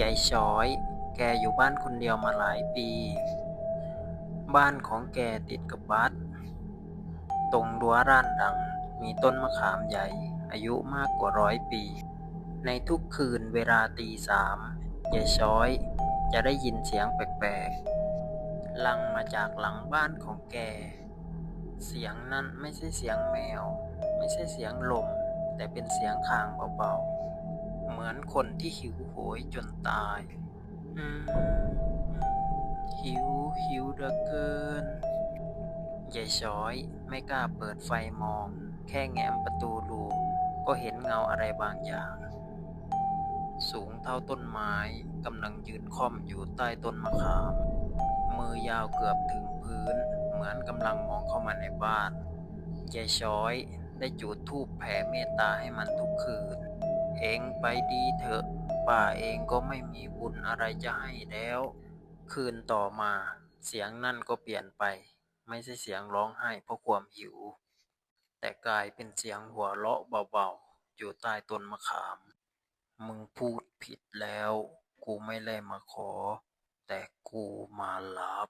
ยายช้อย แกอยู่บ้านคนเดียวมาหลายปี บ้านของแกติดกับวัด ตรงรั้วร้านดัง มีต้นมะขามใหญ่ อายุมากกว่าร้อยปี ในทุกคืนเวลาตีสามยายช้อยจะได้ยินเสียงแปลกๆ ลังมาจากหลังบ้านของแก เสียงนั้นไม่ใช่เสียงแมว ไม่ใช่เสียงลม แต่เป็นเสียงคางเบาๆ เหมือนคนที่หิวโหยจนตาย อืม หิวหิวเหลือเกินยายช้อยไม่กล้าเปิดไฟมอง แค่แง้มประตูดูก็เห็นเงาอะไรบางอย่าง สูงเท่าต้นไม้กำลังยืนค่อมอยู่ใต้ต้นมะขาม มือยาวเกือบถึงพื้น เหมือนกำลังมองเข้ามาในบ้านยายช้อยได้จุดธูปแผ่เมตตาให้มันทุกคืน เองไปดีเถอะป้าเองก็ไม่มีบุญอะไรจะให้แล้ว คืนต่อมาเสียงนั่นก็เปลี่ยนไป ไม่ใช่เสียงร้องไห้เพราะความหิว แต่กลายเป็นเสียงหัวเราะเบาๆ อยู่ใต้ต้นมะขาม มึงพูดผิดแล้ว กูไม่ได้มาขอ แต่กูมารับ